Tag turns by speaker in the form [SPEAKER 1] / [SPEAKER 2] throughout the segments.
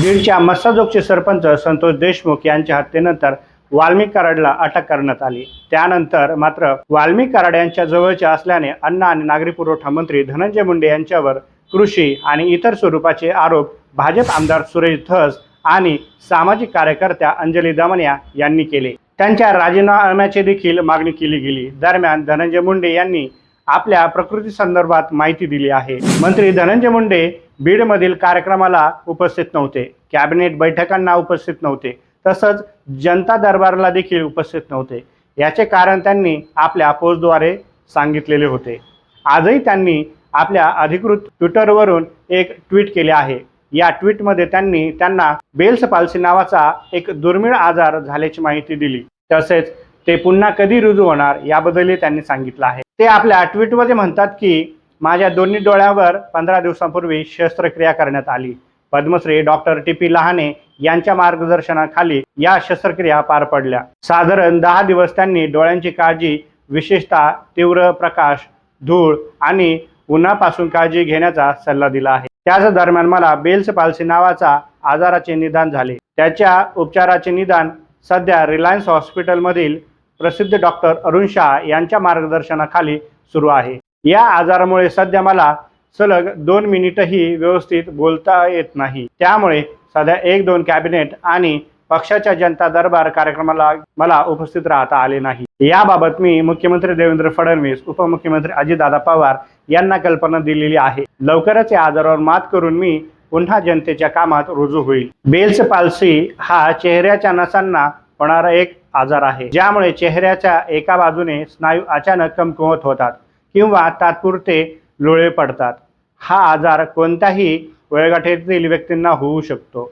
[SPEAKER 1] बीडच्या मस्साजोगचे सरपंच संतोष देशमुख यांच्या हत्येनंतर वाल्मिक कराडला अटक करण्यात आली. त्यानंतर मात्र वाल्मिक कराड यांच्या जवळच्या असल्याने अन्न आणि नागरी पुरवठा मंत्री धनंजय मुंडे यांच्यावर कृषी आणि इतर स्वरूपाचे आरोप भाजप आमदार सुरेश धस आणि सामाजिक कार्यकर्त्या अंजली दमनिया यांनी केले. त्यांच्या राजीनाम्याची देखील मागणी केली गेली. दरम्यान धनंजय मुंडे यांनी आपल्या प्रकृती संदर्भात माहिती दिली आहे. मंत्री धनंजय मुंडे बीडमधील कार्यक्रमाला उपस्थित नव्हते. कॅबिनेट बैठकांना उपस्थित नव्हते. तसंच जनता दरबारला देखील उपस्थित नव्हते. याचे कारण त्यांनी आपल्या पोस्टद्वारे सांगितलेले होते. आजही त्यांनी आपल्या अधिकृत ट्विटरवरून एक ट्विट केले आहे. या ट्विटमध्ये त्यांनी त्यांना बेल्स पाल्सी नावाचा एक दुर्मिळ आजार झाल्याची माहिती दिली. तसेच ते पुन्हा कधी रुजू होणार याबद्दलही त्यांनी सांगितलं आहे. ते आपल्या ट्विटमध्ये म्हणतात की माझ्या दोन्ही डोळ्यावर पंधरा दिवसांपूर्वी शस्त्रक्रिया करण्यात आली. Padma Shri doctor T P Lahane यांच्या मार्गदर्शनाखाली या शस्त्रक्रिया पार पडल्या. साधारण दहा दिवस त्यांनी डोळ्यांची काळजी विशेषतः तीव्र प्रकाश धूळ आणि उन्हापासून काळजी घेण्याचा सल्ला दिला आहे. त्याच दरम्यान मला बेल्स पाल्सी नावाचा आजाराचे निदान झाले. त्याच्या उपचाराचे निदान सध्या रिलायन्स हॉस्पिटलमधील प्रसिद्ध डॉक्टर अरुण शाह यांच्या मार्गदर्शनाखाली सुरू आहे. या आजारामुळे सध्या मला सलग दोन मिनिटही व्यवस्थित बोलता येत नाही. त्यामुळे सध्या एक दोन कॅबिनेट आणि पक्षाच्या जनता दरबार कार्यक्रमाला मला उपस्थित राहता आले नाही. याबाबत मी मुख्यमंत्री देवेंद्र फडणवीस उपमुख्यमंत्री अजितदादा पवार यांना कल्पना दिलेली आहे. लवकरच या आजारावर मात करून मी पुन्हा जनतेच्या कामात रुजू होईल. बेल्स पाल्सी हा चेहऱ्याच्या नसांना होणारा एक आजार आहे. ज्यामुळे चेहऱ्याच्या एका बाजूने स्नायू अचानक कमकुवत होतात किंवा तात्पुरते लोळे पडतात. हा आजार कोणत्याही वयोगटातील व्यक्तींना होऊ शकतो.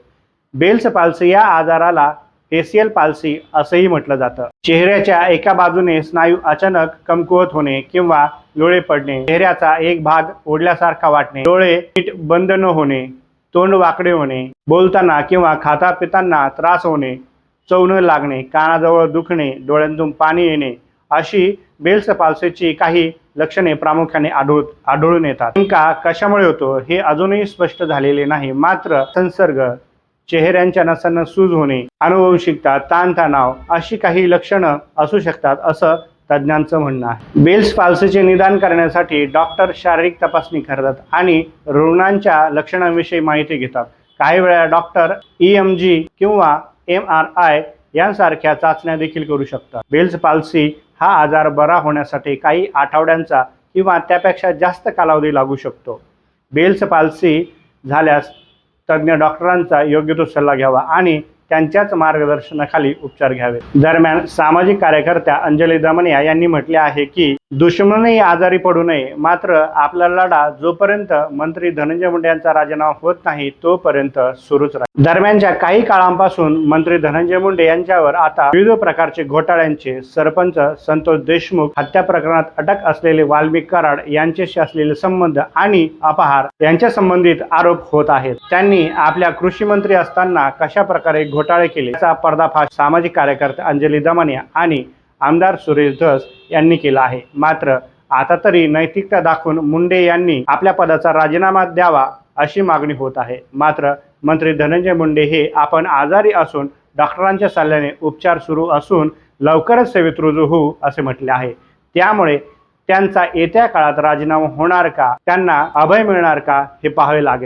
[SPEAKER 1] बेल्स पाल्सी या आजाराला फेसियल पाल्सी असंही म्हटलं जातं. चेहऱ्याच्या एका बाजूने स्नायू अचानक कमकुवत होणे किंवा लोळे पडणे चेहऱ्याचा एक भाग ओढल्यासारखा वाटणे डोळे नीट बंद न होणे तोंड वाकडे होणे बोलताना किंवा खाता पिताना त्रास होणे चव न लागणे कानाजवळ दुखणे डोळ्यांतून पाणी येणे अशी बेल्स पाल्सीची काही लक्षणे प्रामुख्याने आढळ आढळून येतात. नेमका कशामुळे होतो हे अजूनही स्पष्ट झालेले नाही. मात्र संसर्ग चेहऱ्यांच्या नसांना सूज होणे अनुवंशिकता ताणतणाव अशी काही लक्षणं असू शकतात असं तज्ज्ञांचं म्हणणं आहे. बेल्स पालसेचे निदान करण्यासाठी डॉक्टर शारीरिक तपासणी करतात आणि रुग्णांच्या लक्षणांविषयी माहिती घेतात. काही वेळा डॉक्टर ई एम जी किंवा एम आर आय यांसारख्या चाचण्या देखील करू शकतात. बेल्स पाल्सी हा आजार बरा होण्यासाठी काही आठवड्यांचा किंवा त्यापेक्षा जास्त कालावधी लागू शकतो. बेल्स पाल्सी झाल्यास तज्ज्ञ डॉक्टरांचा योग्य तो सल्ला घ्यावा आणि त्यांच्याच मार्गदर्शनाखाली उपचार घ्यावे. दरम्यान सामाजिक कार्यकर्त्या अंजली दमनिया यांनी म्हटले आहे की दुश्मनही आजारी पडू नये मात्र आपला लढा जोपर्यंत मंत्री धनंजय मुंडे यांचा राजीनामा होत नाही तोपर्यंत सुरूच राहील. दरम्यानच्या काही काळांपासून मंत्री धनंजय मुंडे यांच्यावर आता विविध प्रकारचे घोटाळ्यांचे सरपंच संतोष देशमुख हत्या प्रकरणात अटक असलेले वाल्मिक कराड यांच्याशी असलेले संबंध आणि अपहार यांच्या संबंधित आरोप होत आहेत. त्यांनी आपल्या कृषी मंत्री असताना कशा प्रकारे घोटाळे केले. याचा पर्दाफाश सामाजिक कार्यकर्ते अंजली दमनिया आणि आमदार सुरेश धस यांनी केला आहे. मात्र आता तरी नैतिकता दाखवून मुंडे यांनी आपल्या पदाचा राजीनामा द्यावा अशी मागणी होत आहे. मात्र मंत्री धनंजय मुंडे हे आपण आजारी असून डॉक्टरांच्या सल्ल्याने उपचार सुरू असून लवकरच सेवेत रुजू होऊ असे म्हटले आहे. त्यामुळे त्यांचा येत्या काळात राजीनामा होणार का? त्यांना अभय मिळणार का? हे पाहावे लागेल.